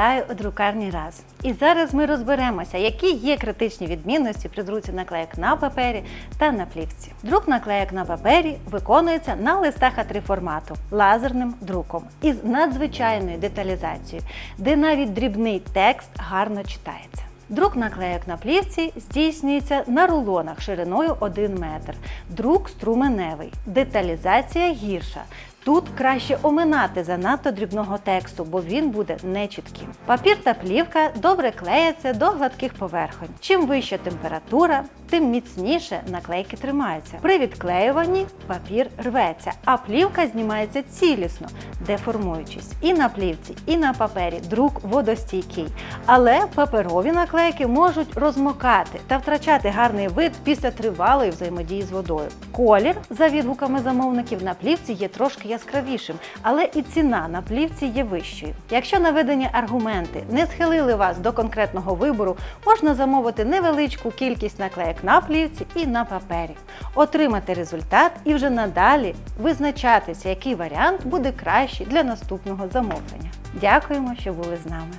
Вітаю у друкарні раз. І зараз ми розберемося, які є критичні відмінності при друці наклеїк на папері та на плівці. Друк наклеїк на папері виконується на листах А3 формату лазерним друком із надзвичайною деталізацією, де навіть дрібний текст гарно читається. Друк наклеїк на плівці здійснюється на рулонах шириною 1 метр. Друк струменевий, деталізація гірша. Тут краще оминати занадто дрібного тексту, бо він буде нечітким. Папір та плівка добре клеяться до гладких поверхонь. Чим вища температура, тим міцніше наклейки тримаються. При відклеюванні папір рветься, а плівка знімається цілісно, деформуючись. І на плівці, і на папері друк водостійкий. Але паперові наклейки можуть розмокати та втрачати гарний вид після тривалої взаємодії з водою. Колір, за відгуками замовників, на плівці є трошки яскравішим, але і ціна на плівці є вищою. Якщо наведені аргументи не схилили вас до конкретного вибору, можна замовити невеличку кількість наклеїк на плівці і на папері, отримати результат і вже надалі визначатися, який варіант буде кращий для наступного замовлення. Дякуємо, що були з нами.